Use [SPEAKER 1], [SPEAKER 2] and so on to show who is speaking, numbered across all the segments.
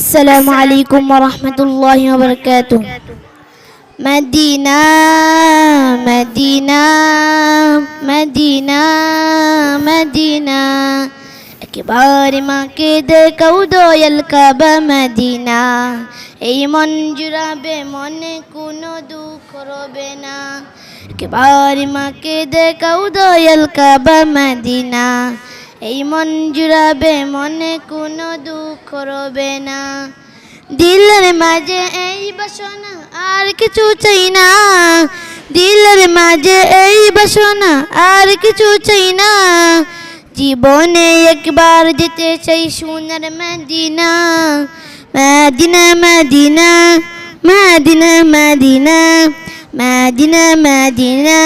[SPEAKER 1] السلام عليكم ورحمة الله وبركاته مدينة مدينة مدينة مدينة একেবারে মাকে দেখাও দয়াল কাবা মদিনা এই মন জুড়াবে মনে কোনো দুঃখ রবে না একেবারে মাকে দেখাও দয়াল কাবা মদিনা এই মন জুড়াবে মনে কোনো দুঃখ রবে না। দিলের মাঝে এই বাসনা আর কিছু চাই না। দিলের মাঝে এই বাসনা আর কিছু চাই না। জীবনে একবার যেতে চাই সোনার Medina. Medina Medina Medina Medina Medina Medina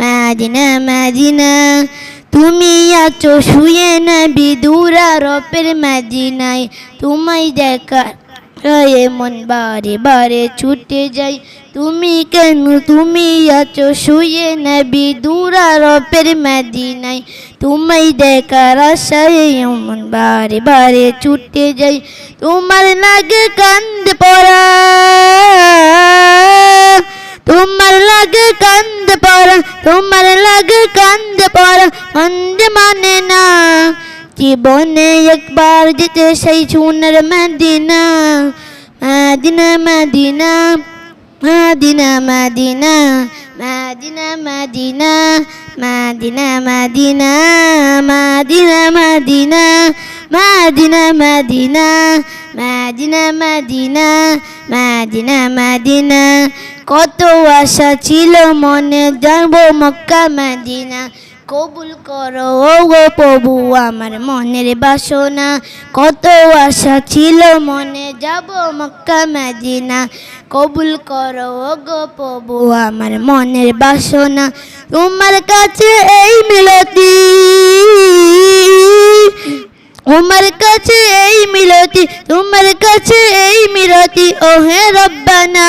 [SPEAKER 1] Medina Medina. তুমি আছো, শুয়ে নবী দূরা রপের মদিনায় তোমায় দেখা রয়ে মন বারে বারে ছুটে যাই। তুমি কেন, তুমি আছো, শুয়ে নবী দূরা রপের মদিনায় তোমায় দেখার আশায় মন বারে বারে ছুটে যাই। তোমার লাগে কান্দ পড়া তোমার লাগে কান্দ পড়া তোমার লাগে কান্দ পড়া মন্দ মানে না জীবনে একবার যেতে সেই সোনার Medina Medina Medina Medina Medina Medina Medina Medina Medina Medina Medina Medina Medina Medina Medina Medina Medina কত আশা ছিল মনে যাব মক্কা, মদিনা। কবুল করো ও গো প্রভু, আমার মনের বাসনা। কত আশা ছিল মনে, যাব মক্কা, মদিনা। কবুল করো ও গো প্রভু, আমার মনের বাসনা। তোমার কাছে এই মিলতি। তোমার কাছে এই মিলতি, তোমার কাছে এই মিলতি ও হে রব্বানা।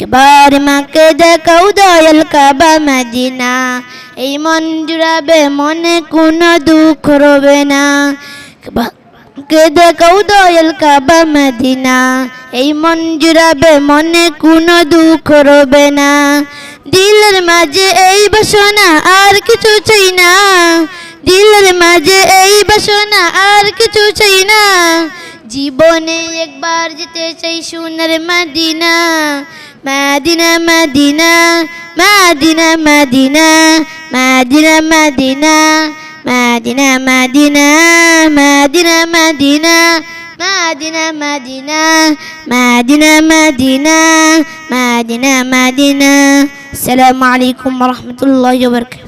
[SPEAKER 1] একবার মাকে দেখাও দয়াল কাবা মদিনা। এই মন জুড়াবে মনে কোনো দুঃখ রবে না। কে দেখাও দয়াল কাবা মদিনা। এই মন জুড়াবে মনে কোনো দুঃখ রবে না। দিলের মাঝে এই বাসনা আর কিছু চাই না। দিলের মাঝে এই বাসনা আর কিছু চাই না। জীবনে একবার যেতে চাই সোনার মদিনা। مدينة مدينة مدينة مدينة مدينة مدينة مدينة مدينة مدينة مدينة مدينة مدينة مدينة مدينة مدينة مدينة السلام عليكم ورحمة الله وبركاته